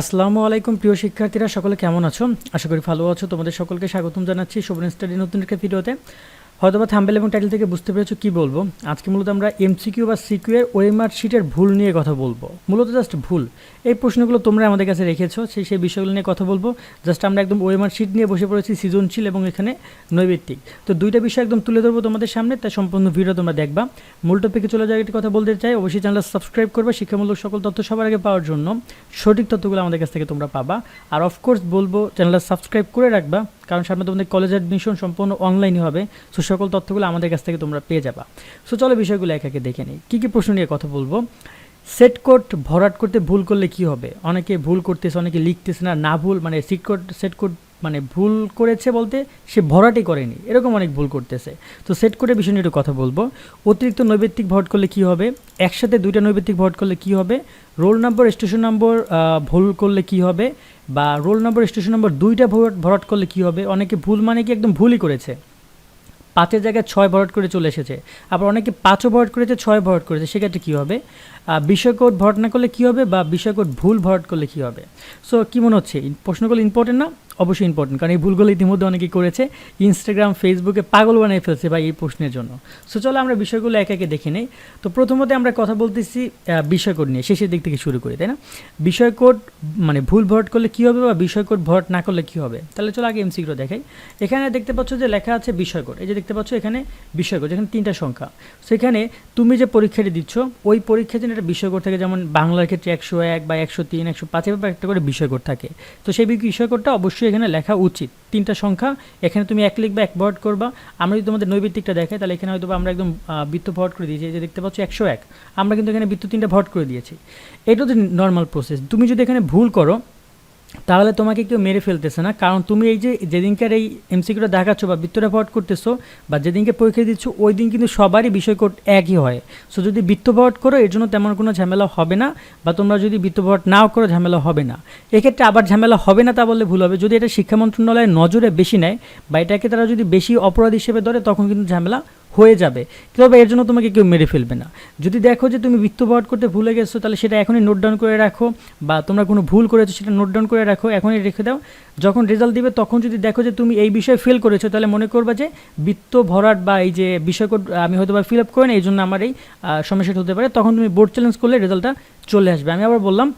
আসসালামু আলাইকুম, প্রিয় শিক্ষার্থীরা, সকলে কেমন আছো? আশা করি ভালো আছো। তোমাদের সকলকে স্বাগতম জানাচ্ছি শোভন স্টাডি নতুন একটা ভিডিওতে। হয়তোবা থাম্বেল এবং টাইটেল থেকে বুঝতে পেরেছ কি বলব? আজকে মূলত আমরা এমসিকিউ বা সিকিউ এর ওএমআর শিটের ভুল নিয়ে কথা বলব। মূলত জাস্ট ভুল। এই প্রশ্নগুলো তোমরা আমাদের কাছে রেখেছো, সেই সেই বিষয়গুলো নিয়ে কথা বলব। জাস্ট আমরা একদম ওএমআর শিট নিয়ে বসে পড়েছি সৃজনশীল এবং এখানে নৈবিত্তিক। তো দুইটা বিষয় একদম তুলে ধরবো তোমাদের সামনে, তাই সম্পূর্ণ ভিডিও তোমরা দেখবা। মূল টপিকে চলে যাওয়ার একটি কথা বলতে চাই, অবশ্যই চ্যানেল সাবস্ক্রাইব করবে, শিক্ষামূলক সকল তথ্য সবার আগে পাওয়ার জন্য। সঠিক তথ্যগুলো আমাদের কাছ থেকে তোমরা পাবা। আর অফকোর্স বলব চ্যানেলটা সাবস্ক্রাইব করে রাখবা। কারণ সামনে তোমাদের কলেজ অ্যাডমিশন সম্পূর্ণ অনলাইনই হবে। সো সকল তথ্যগুলো আমাদের কাছ থেকে তোমরা পেয়ে যাবা। সো চলো বিষয়গুলো এক একে দেখে নিই। কী কী প্রশ্ন নিয়ে কথা বলব? সেট কোড ভরাট করতে ভুল করলে কি হবে? অনেকে ভুল করতেছে, অনেকে লিখতেছে না না ভুল মানে সিট কোড, সেট কোড মানে ভুল করেছে বলতে সে ভরাটই করেনি। এরকম অনেক ভুল করতেছে। তো সেট করে বিষয় নিয়ে একটু কথা বলব। অতিরিক্ত নৈবেত্তিক ভরাট করলে কি হবে? একসাথে দুইটা নৈবেত্তিক ভরাট করলে কি হবে? রোল নম্বর, স্টেশন নম্বর ভুল করলে কি হবে? বা রোল নম্বর, স্টেশন নম্বর দুইটা ভরাট করলে কি হবে? অনেকে ভুল মানে কি একদম ভুলই করেছে। পাঁচের জায়গায় ছয় ভরট করে চলে এসেছে। আবার অনেকে পাঁচও ভরট করেছে, ছয় ভরট করেছে, সেক্ষেত্রে কী হবে? বিষয়কোট ভরট না করলে কী হবে বা বিষয়কোড ভুল ভরট করলে কী হবে? সো কী মনে হচ্ছে? প্রশ্নগুলো ইম্পর্টেন্ট না? অবশ্যই ইম্পর্টেন্ট কারণ এই ভুলগুলো ইতিমধ্যে অনেকেই করেছে। ইনস্টাগ্রাম ফেসবুকে পাগল বানিয়ে ফেলছে বা এই প্রশ্নের জন্য। সো চলো আমরা বিষয়গুলো এক একে দেখে নেই। তো প্রথমত আমরা কথা বলতেছি বিষয়কোড নিয়ে, শেষের দিক থেকে শুরু করি, তাই না? বিষয়কোড মানে ভুল ভরাট করলে কী হবে বা বিষয়কোড ভরাট না করলে কী হবে? তাহলে চলো আগে এমসিগুলো দেখাই। এখানে দেখতে পাচ্ছ যে লেখা আছে বিষয়কোড এই যে দেখতে পাচ্ছ এখানে বিষয়কোড এখানে তিনটা সংখ্যা। সেখানে তুমি যে পরীক্ষাটি দিচ্ছ, ওই পরীক্ষার জন্য একটা বিষয়কোড থাকে, যেমন বাংলার ক্ষেত্রে একশো এক বা একশো তিন, একশো পাঁচ, এভাবে একটা করে বিষয়কোড থাকে। তো সেই বিষয়কোডটা অবশ্যই এখানে লেখা উচিত। তিনটা সংখ্যা, এখানে তুমি এক লিখবা, এক ভর্ড করবা। আমরা যদি তোমাদের নৈবিত্তিকটা দেখে তাহলে এখানে হয়তো আমরা একদম বৃত্ত ভর্ট করে দিয়েছি। যে দেখতে পাচ্ছ, একশো এক। আমরা কিন্তু এখানে বৃত্ত তিনটা ভর্ট করে দিয়েছি। এটা তো নর্মাল প্রসেস তুমি যদি এখানে ভুল করো তাহলে তোমাকে কেউ মেরে ফেলতেছে না। কারণ তুমি এই যে যেদিনকার এই এমসিকিউটা দেখাচ্ছ বা বৃত্তটা ভরাট করতেছো বা যেদিনকে পরীক্ষা দিচ্ছ, ওই দিন কিন্তু সবারই বিষয় একই হয়। সো যদি বৃত্ত ভরাট করো, এর জন্য তেমন কোনো ঝামেলা হবে না বা তোমরা যদি বৃত্ত ভরাট নাও করো, ঝামেলা হবে না। এক্ষেত্রে আবার ঝামেলা হবে না তা বললে ভুল হবে। যদি এটা শিক্ষা মন্ত্রণালয়ের নজরে বেশি নেয় বা এটাকে তারা যদি বেশি অপরাধ হিসেবে ধরে, তখন কিন্তু ঝামেলা হয়ে যাবে। তবে এর জন্য তোমাকে কেউ মেরে ফেলবে না। যদি দেখো যে তুমি বৃত্ত ভরাট করতে ভুলে গেছো, তাহলে সেটা এখনই নোট ডাউন করে রাখো বা তোমরা কোনো ভুল করেছ সেটা নোট ডাউন করে রাখো, এখনই রেখে দাও। যখন রেজাল্ট দিবে, তখন যদি দেখো যে তুমি এই বিষয়ে ফেল করেছ, তাহলে মনে করবা যে বৃত্ত ভরাট বা এই যে বিষয় আমি হয়তো বা ফিল আপ করে না এই জন্য আমার এই সমস্যাটা হতে পারে। তখন তুমি বোর্ড চ্যালেঞ্জ করলে রেজাল্টটা চলে আসবে। আমি আবার বললাম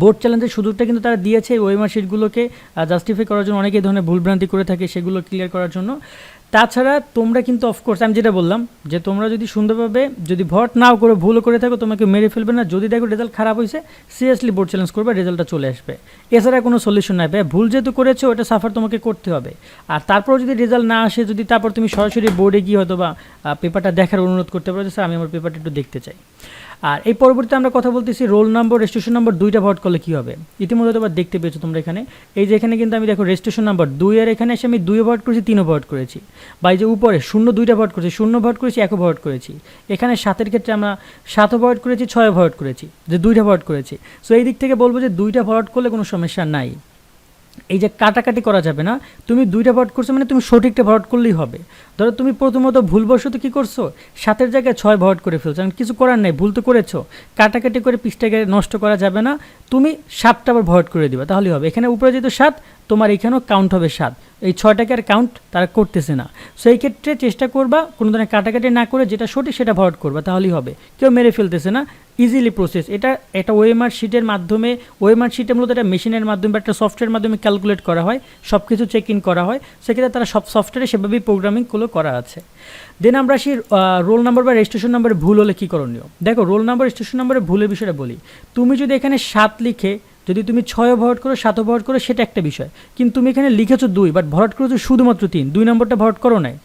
বোর্ড চ্যালেঞ্জের সুযোগটা কিন্তু তারা দিয়েছে ওয়েমার শিটগুলোকে জাস্টিফাই করার জন্য অনেকে ধরনের ভুলভ্রান্তি করে থাকে, সেগুলো ক্লিয়ার করার জন্য। তাছাড়া তোমরা কিন্তু অফকোর্স আমি যেটা বললাম, যে তোমরা যদি সুন্দরভাবে যদি ভট নাও করে, ভুলও করে থাকো, তোমাকে মেরে ফেলবে না। যদি দেখো রেজাল্ট খারাপ হয়েছে সিরিয়াসলি বোর্ড চ্যালেঞ্জ করবে রেজাল্টটা চলে আসবে। এছাড়া কোনো সলিউশন নাই ভাই। ভুল যেহেতু করেছ, ওটা সাফার তোমাকে করতে হবে। আর তারপর যদি রেজাল্ট না আসে, যদি তারপর তুমি সরাসরি বোর্ডে গিয়ে হয়তো বা পেপারটা দেখার অনুরোধ করতে পারো স্যার, আমি আমার পেপারটা একটু দেখতে চাই। আর এই পরবর্তীতে আমরা কথা বলতেছি রোল নম্বর রেজিস্ট্রেশন নম্বর দুইটা ভোট করলে কী হবে? ইতিমধ্যে তোমার দেখতে পেয়েছ তোমরা এখানে। এই যে এখানে কিন্তু আমি দেখো রেজিস্ট্রেশন নাম্বার দুই, আর এখানে এসে আমি দুই ভোট করেছি, তিনও ভোট করেছি। বা এই যে উপরে শূন্য দুইটা ভোট করেছি, শূন্য ভোট করেছি একও ভোট করেছি। এখানে সাতের ক্ষেত্রে আমরা সাতও ভোট করেছি ছয় ভোট করেছি, যে দুইটা ভোট করেছি। সো এই দিক থেকে বলব যে দুইটা ভোট করলে কোনো সমস্যা নাই। এই যে কাটাকাটি করা যাবে না, তুমি দুইটা ভোট করছ মানে তুমি সঠিকটা ভোট করলেই হবে। ধরো তুমি প্রথমত ভুলবশত কী করছ? সাতের জায়গায় ছয় ভোট করে ফেলছো, কারণ কিছু করার নেই, ভুল তো করেছ। কাটাকাটি করে পিসটাকে নষ্ট করা যাবে না, তুমি সাতটা আবার ভোট করে দিবা, তাহলেই হবে। এখানে উপরে যেহেতু সাত তোমার এখানেও কাউন্ট হবে সাত। এই ছয়টাকে আর কাউন্ট তারা করতেছে না। সো এই ক্ষেত্রে চেষ্টা করবা কোনো ধরনের কাটাকাটি না করে যেটা সঠিক সেটা ভোট করবা, তাহলেই হবে। কেউ মেরে ফেলতেছে না। ইজিলি প্রসেস এটা একটা ওয়েমার শিটের মাধ্যমে ওয়েমার শিটে মূলত একটা মেশিনের মাধ্যমে বা একটা সফটওয়্যার মাধ্যমে ক্যালকুলেট করা হয় সব কিছু চেক ইন করা হয়। সেক্ষেত্রে তারা সব সফটওয়্যারে সেভাবেই প্রোগ্রামিংগুলো করা আছে। দেন আমরা আসি রোল নাম্বার বা রেজিস্ট্রেশন নাম্বারে ভুল হলে কী করণীয়? দেখো রোল নাম্বার রেজিস্ট্রেশন নাম্বারে ভুলের বিষয়টা বলি। তুমি যদি এখানে সাত লিখে যদি তুমি ছয় ভরট করো, সাত ভরট করো, সেটা একটা বিষয়। কিন্তু তুমি এখানে লিখেছো দুই বাট ভরট করেছ শুধুমাত্র তিন। দুই নম্বরটা ভরট করো নাই।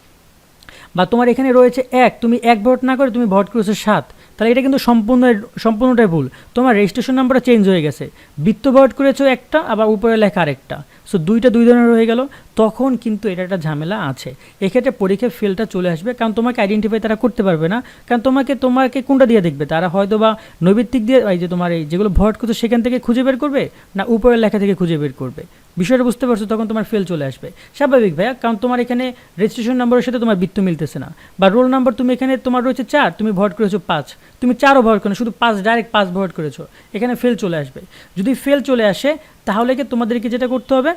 বা তোমার এখানে রয়েছে এক, তুমি এক ভোট না করে তুমি ভরট করেছ সাত। তাহলে এটা কিন্তু সম্পূর্ণ, সম্পূর্ণটাই ভুল। তোমার রেজিস্ট্রেশন নাম্বারটা চেঞ্জ হয়ে গেছে। বৃত্ত ভরট করেছ একটা, আবার উপরে লেখা আরেকটা। সো দুইটা দুই ধরনের হয়ে গেল। তখন কিন্তু এটা একটা ঝামেলা আছে। এক্ষেত্রে পরীক্ষায় ফেলটা চলে আসবে। কারণ তোমাকে আইডেন্টিফাই তারা করতে পারবে না। কারণ তোমাকে তোমাকে কোনটা দিয়ে দেখবে? তারা হয়তো বা নৈবিত্তিক দিয়ে, এই যে তোমার এই যেগুলো ভোট করছ, সেখান থেকে খুঁজে বের করবে? না উপরের লেখা থেকে খুঁজে বের করবে? বিষয়টা বুঝতে পারছ, তখন তোমার ফেল চলে আসবে। স্বাভাবিক ভাইয়া, কারণ তোমার এখানে রেজিস্ট্রেশন নম্বরের সাথে তোমার বৃত্ত মিলতেছে না। বা রোল নাম্বার তুমি এখানে তোমার রয়েছে চার, তুমি ভোট করেছ পাঁচ। তুমি চারও ভরাট করো শুধু পাঁচ ডাইরেক্ট পাঁচ ভরাট করেছ। এখানে ফেল চলে আসবে। যদি ফেল চলে আসে, তাহলে কি তোমাদেরকে যেটা করতে হবে?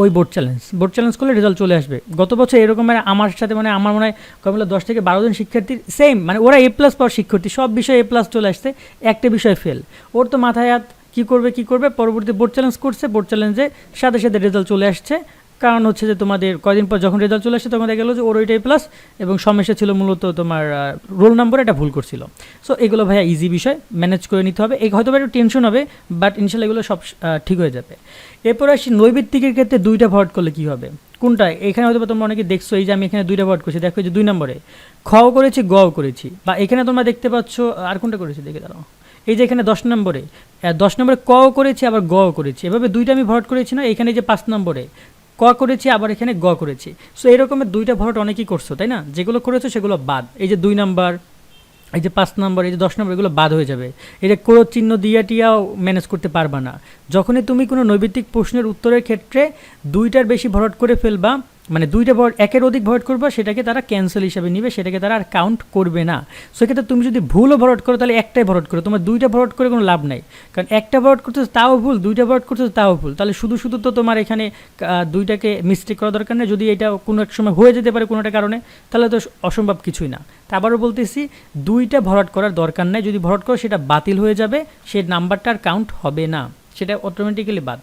ওই বোর্ড চ্যালেঞ্জ বোর্ড চ্যালেঞ্জ করলে রেজাল্ট চলে আসবে। গত বছর এরকম মানে আমার সাথে মানে আমার মনে হয় কমলা দশ থেকে বারো জন শিক্ষার্থীর সেম মানে ওরা এ প্লাস পাওয়ার শিক্ষার্থী, সব বিষয়ে এ প্লাস চলে আসছে, একটা বিষয় ফেল ওর তো মাথায় হাত, কী করবে কী করবে? পরবর্তী বোর্ড চ্যালেঞ্জ করছে বোর্ড চ্যালেঞ্জে সাথে সাথে রেজাল্ট চলে আসছে। কারণ হচ্ছে যে তোমাদের কয়দিন পর যখন রেজাল্ট চলে আসছে তখন দেখা গেলো যে ওর ওইটাই প্লাস এবং সমস্যা ছিল মূলত তোমার রোল নম্বর এটা ভুল করছিল। সো এগুলো ভাইয়া ইজি বিষয় ম্যানেজ করে নিতে হবে। এই হয়তো একটু টেনশন হবে বাট ইনশাল্লাহ এগুলো সব ঠিক হয়ে যাবে। এরপর আসি নৈবিত্তিকের ক্ষেত্রে দুইটা ভোট করলে কী হবে? কোনটা? এখানে হয়তো তোমরা অনেকে দেখছ, এই যে আমি এখানে দুইটা ভোট করছি, দেখো যে দুই নম্বরে, খও করেছি, গও করেছি। বা এখানে তোমরা দেখতে পাচ্ছ, আর কোনটা করেছি? দেখে দাঁড়াও। এই যে এখানে দশ নম্বরে দশ নম্বরে কও করেছি, আবার গ করেছি। এভাবে দুইটা আমি ভোট করেছি না, এখানে যে পাঁচ নম্বরে করেছি, আবার এখানে গ করেছি। সো এরকমের দুইটা ভরট অনেকেই করছ, তাই না? যেগুলো করেছ, সেগুলো বাদ। এই যে দুই নাম্বার, এই যে পাঁচ নম্বর, এই যে দশ নম্বর, এগুলো বাদ হয়ে যাবে। এটা ক্রোধ চিহ্ন দিয়া টিয়াও ম্যানেজ করতে পারবা না। যখনই তুমি কোনো নৈবিত্তিক প্রশ্নের উত্তরের ক্ষেত্রে দুইটার বেশি ভরট করে ফেলবা মানে দুইটা ভর একের অধিক ভরট করবা, সেটাকে তারা ক্যান্সেল হিসাবে নিবে, সেটাকে তারা আর কাউন্ট করবে না। সেক্ষেত্রে তুমি যদি ভুলও ভরট করো, তাহলে একটাই ভরট করো। তোমার দুইটা ভরট করে কোনো লাভ নাই। কারণ একটা ভরট করতেছে তাও ভুল, দুইটা ভরট করতেছে তাও ভুল। তাহলে শুধু শুধু তো তোমার এখানে দুইটাকে মিস্টেক করা দরকার নেই। যদি এটা কোনো এক সময় হয়ে যেতে পারে কোনো একটা কারণে, তাহলে তো অসম্ভব কিছুই না। তা আবারও বলতেছি, দুইটা ভরাট করার দরকার নেই। যদি ভরট করো, সেটা বাতিল হয়ে যাবে, সে নাম্বারটা আর কাউন্ট হবে না। সেটা অটোমেটিক্যালি বাদ।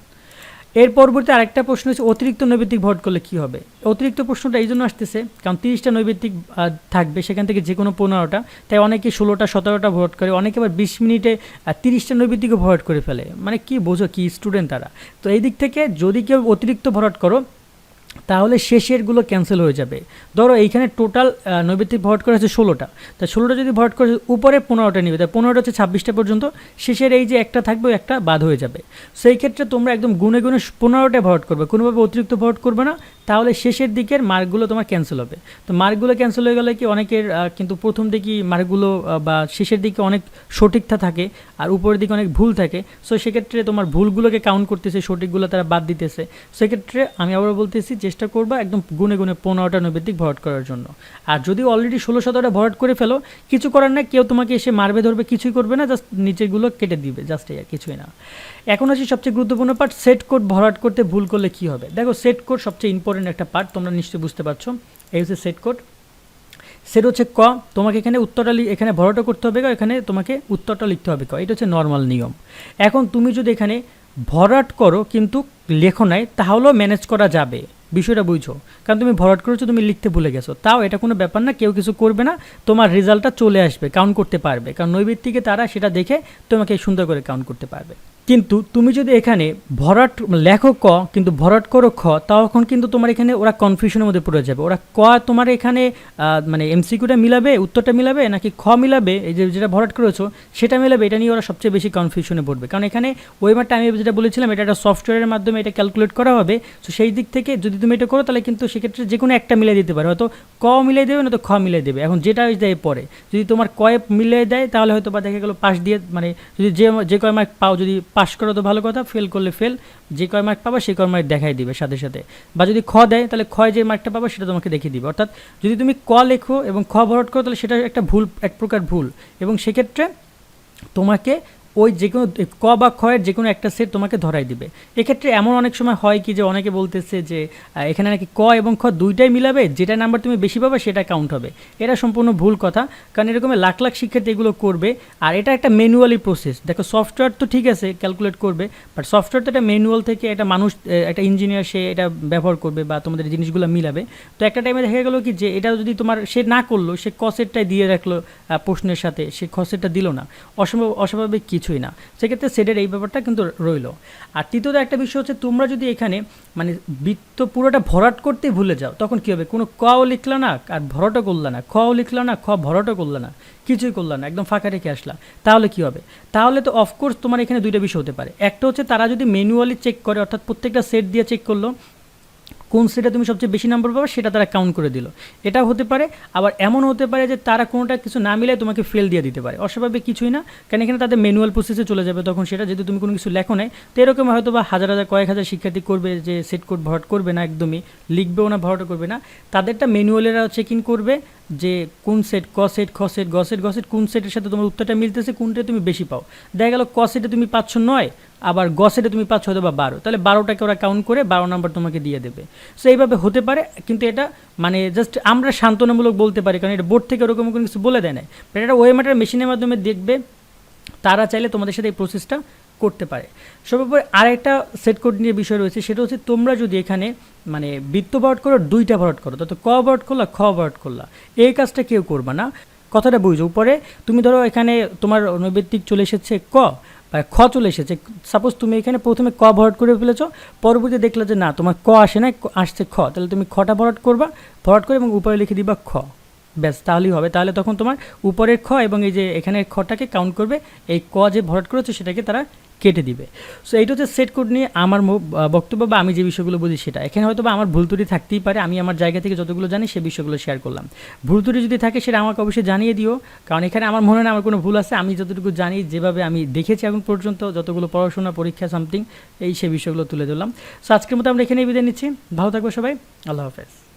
এর পরবর্তী আরেকটা প্রশ্ন হচ্ছে, অতিরিক্ত নৈবেদিক ভোট করলে কি হবে? অতিরিক্ত প্রশ্নটা এই জন্য আসতেছে, কারণ তিরিশটা নৈবেদিক থাকবে সেখান থেকে যে কোনো পনেরোটা, তাই অনেকে ষোলোটা, সতেরোটা ভোট করে, অনেকে আবার বিশ মিনিটে তিরিশটা নৈবেদিকও ভোট করে ফেলে। মানে কি বোঝো, কি স্টুডেন্ট তারা? তো এই দিক থেকে যদি কেউ অতিরিক্ত ভরাট করো তাহলে শেষেরগুলো ক্যান্সেল হয়ে যাবে। ধরো এইখানে টোটাল নৈবেদিক ভট করা হচ্ছে ষোলোটা। তা ষোলোটা যদি ভট করে উপরে পনেরোটা নিবে। তাই পনেরোটা হচ্ছে ছাব্বিশটা পর্যন্ত। শেষের এই যে একটা থাকবে একটা বাদ হয়ে যাবে। সেই ক্ষেত্রে তোমরা একদম গুনে গুনে পনেরোটা ভট করবে। কোনোভাবে অতিরিক্ত ভট করবে না। তাহলে শেষের দিকের মার্কগুলো তোমার ক্যান্সেল হবে। তো মার্কগুলো ক্যান্সেল হয়ে গেলে কি অনেকের কিন্তু প্রথম দিকে মার্কগুলো বা শেষের দিকে অনেক সঠিকটা থাকে আর উপরের দিকে অনেক ভুল থাকে। সো সেক্ষেত্রে তোমার ভুলগুলোকে কাউন্ট করতেছে, সঠিকগুলো তারা বাদ দিতেছে। সেক্ষেত্রে আমি আবার বলতেছি, চেষ্টা করবা একদম গুনে গুনে পনেরোটা নৈবেদিক ভরাট করার জন্য। আর যদি অলরেডি ষোলো সতেরোটা ভরাট করে ফেলো, কিছু করার না কেউ তোমাকে এসে মারবে ধরবে, কিছুই করবে না জাস্ট নিচেরগুলো কেটে দিবে জাস্ট এই কিছুই না। এখন হচ্ছে সবচেয়ে গুরুত্বপূর্ণ পার্ট সেট কোড ভরাট করতে ভুল করলে কি হবে? দেখো সেট কোড সবচেয়ে ইম্পর্টেন্ট একটা পার্ট তোমরা নিশ্চয়ই বুঝতে পারছ। এই হচ্ছে সেট কোড সেট হচ্ছে ক। তোমাকে এখানে উত্তরটা এখানে ভরাটা করতে হবে ক, এখানে তোমাকে উত্তরটা লিখতে হবে ক। এটা হচ্ছে নর্মাল নিয়ম। এখন তুমি যদি এখানে ভরাট করো কিন্তু লেখো নাই, তাহলেও ম্যানেজ করা যাবে। বিষয়টা বুঝছ? কারণ তুমি ভরাট করেছ, তুমি লিখতে ভুলে গেছো। তাও এটা কোনো ব্যাপার না, কেউ কিছু করবে না, তোমার রেজাল্টটা চলে আসবে কাউন্ট করতে পারবে। কারণ নৈবেদিকে তারা সেটা দেখে তোমাকে সুন্দর করে কাউন্ট করতে পারবে। কিন্তু তুমি যদি এখানে ভরাট লেখো ক, কিন্তু ভরাট করো খ, তখন কিন্তু তোমার এখানে ওরা কনফিউশনের মধ্যে পড়ে যাবে। ওরা ক তোমার এখানে মানে এমসিকিউটা মিলাবে, উত্তরটা মিলাবে, নাকি খ মিলাবে, এই যে যেটা ভরাট করেছ, সেটা মিলাবে, এটা নিয়ে ওরা সবচেয়ে বেশি কনফিউশনে পড়বে। কারণ এখানে ওয়েমারটা আমি যেটা বলেছিলাম, এটা একটা সফটওয়্যারের মাধ্যমে এটা ক্যালকুলেট করা হবে। তো সেই দিক থেকে যদি তুমি এটা করো, তাহলে কিন্তু সেক্ষেত্রে যে কোনো একটা মিলিয়ে দিতে পারে। হয়তো ক মিলিয়ে দেবে না তো খ মিলিয়ে দেবে। এখন যেটা দেয় পরে। যদি তোমার কয়ে মিলিয়ে দেয়, তাহলে হয়তো বা দেখা গেলো পাশ দিয়ে মানে যদি যে যে কয় মার্ক পাও, যদি পাস করো তো ভালো কথা ফেল করলে ফেল যে কয় মার্ক পাবা সেই কয় মার্ক দেখাই দিবে সাথে সাথে। বা যদি খ দেয়, তাহলে খয় যে মার্কটা পাবা সেটা তোমাকে দেখিয়ে দিবে। অর্থাৎ যদি তুমি ক লেখো এবং খ ভরট করো, তাহলে সেটা একটা ভুল, এক প্রকার ভুল। এবং সেক্ষেত্রে তোমাকে ওই যে কোনো, ক বা ক্ষয়ের যে কোনো একটা সেট তোমাকে ধরাই দিবে। এক্ষেত্রে এমন অনেক সময় হয় কি যে অনেকে বলতেছে যে এখানে নাকি ক এবং খ দুইটাই মিলাবে, যেটা নাম্বার তুমি বেশি পাবে সেটা কাউন্ট হবে। এটা সম্পূর্ণ ভুল কথা, কারণ এরকম লাখ লাখ শিক্ষার্থী এগুলো করবে, আর এটা একটা ম্যানুয়ালি প্রসেস দেখো সফটওয়্যার তো ঠিক আছে ক্যালকুলেট করবে বাট সফটওয়্যার তো একটা ম্যানুয়াল থেকে একটা মানুষ একটা ইঞ্জিনিয়ার সে এটা ব্যবহার করবে বা তোমাদের জিনিসগুলো মিলাবে। তো একটা টাইমে দেখা গেলো কি যে, এটা যদি তোমার সে না করল, সে কসেটটাই দিয়ে রাখল প্রশ্নের সাথে, সে খসেটটা দিল না। অসম্ভব, অস্বাভাবিক কিছুই না। সেক্ষেত্রে সেটের এই ব্যাপারটা কিন্তু রইল। আর তৃতীয়ত একটা বিষয় হচ্ছে, তোমরা যদি এখানে মানে বৃত্ত পুরোটা ভরাট করতেই ভুলে যাও, তখন কী হবে? কোনো কও লিখলা না, আর ভরাটও করলা না। খও লিখলা না, খ ভরাটও করলা না, কিছুই করলা না, একদম ফাঁকা রেখে আসলা। তাহলে কি হবে? তাহলে তো অফকোর্স তোমার এখানে দুইটা বিষয় হতে পারে। একটা হচ্ছে, তারা যদি ম্যানুয়ালি চেক করে, অর্থাৎ প্রত্যেকটা সেট দিয়ে চেক করল কোন সেটে তুমি সবচেয়ে বেশি নাম্বার পাবে সেটা তারা কাউন্ট করে দিল। এটা হতে পারে, আবার এমন হতে পারে যে তারা কোনোটা কিছু না মিলে তোমাকে ফেল দিয়ে দিতে পারে। অস্বাভাবিক কিছুই না, কেন এখানে তাদের ম্যানুয়াল প্রসেসে চলে যাবে তখন সেটা যদি তুমি কোনো কিছু লেখো নাই, তো এরকম হয়তো বা হাজার হাজার, কয়েক হাজার শিক্ষার্থী করবে যে সেট কোড ভরাট করবে না একদমই, লিখবেও না, ভরাটও করবে না। তাদেরটা ম্যানুয়ালেরা চেক ইন করবে যে কোন সেট ক সেট খ সেট গ সেট গ সেট কোন সেটের সাথে তোমার উত্তরটা মিলতেছে, কোনটা তুমি বেশি পাও? দেখা গেল ক সেটে তুমি পাচ্ছ নয়, আবার গ সেটে তুমি পাচ্ছ হয়তো বা বারো। তাহলে বারোটাকে ওরা কাউন্ট করে বারো নাম্বার তোমাকে দিয়ে দেবে। সো এইভাবে হতে পারে, কিন্তু এটা মানে জাস্ট আমরা সান্ত্বনামূলক বলতে পারি, কারণ এটা বোর্ড থেকে ওরকম কোনো কিছু বলে দেয় না এটা ওয়েমাটার মেশিনের মাধ্যমে দেখবে, তারা চাইলে তোমাদের সাথে এই প্রসেসটা করতে পারে। সর্বোপরি আরেকটা সেট কোড নিয়ে বিষয় রয়েছে, সেটা হচ্ছে তোমরা যদি এখানে মানে বৃত্ত ভরাট করো, দুইটা ভরাট করো তো ক ভরাট করলা, খ ভরাট করলা। এই কাজটা কেউ করবা না। কথাটা বুঝো, উপরে তুমি ধরো এখানে তোমার নৈবেদিক চলে এসেছে ক, বা খ চলে এসেছে। সাপোজ তুমি এখানে প্রথমে ক ভরাট করে ফেলেছো পরবর্তী দেখলে যে না, তোমার ক আসে না আসছে খ, তাহলে তুমি খটা ভরাট করবা ভরাট করে এবং উপরে লিখে দিবা খ। ব্যাস, তাহলেই হবে। তাহলে তখন তোমার উপরের খ এবং এই যে এখানে খটাকে কাউন্ট করবে, এই ক যে ভরাট করেছে, সেটাকে তারা কেটে দিবে। সো এইটা হচ্ছে সেট কোড নিয়ে আমার বক্তব্য বা আমি যে বিষয়গুলো বুঝি সেটা। এখানে হয়তো বা আমার ভুল ত্রুটি থাকতেই পারে, আমি আমার জায়গা থেকে যতগুলো জানি সে বিষয়গুলো শেয়ার করলাম। ভুল ত্রুটি যদি থাকে সেটা আমাকে অবশ্যই জানিয়ে দিও, কারণ এখানে আমার মনে হয় আমার কোনো ভুল আছে, আমি যতটুকু জানি, যেভাবে আমি দেখেছি এখন পর্যন্ত, যতগুলো পড়াশোনা, পরীক্ষা সামথিং এই সে বিষয়গুলো তুলে ধরলাম। সো আজকের মতো আমরা এখানেই বিদায় নিচ্ছি। ভালো থাকব সবাই। আল্লাহ হাফেজ।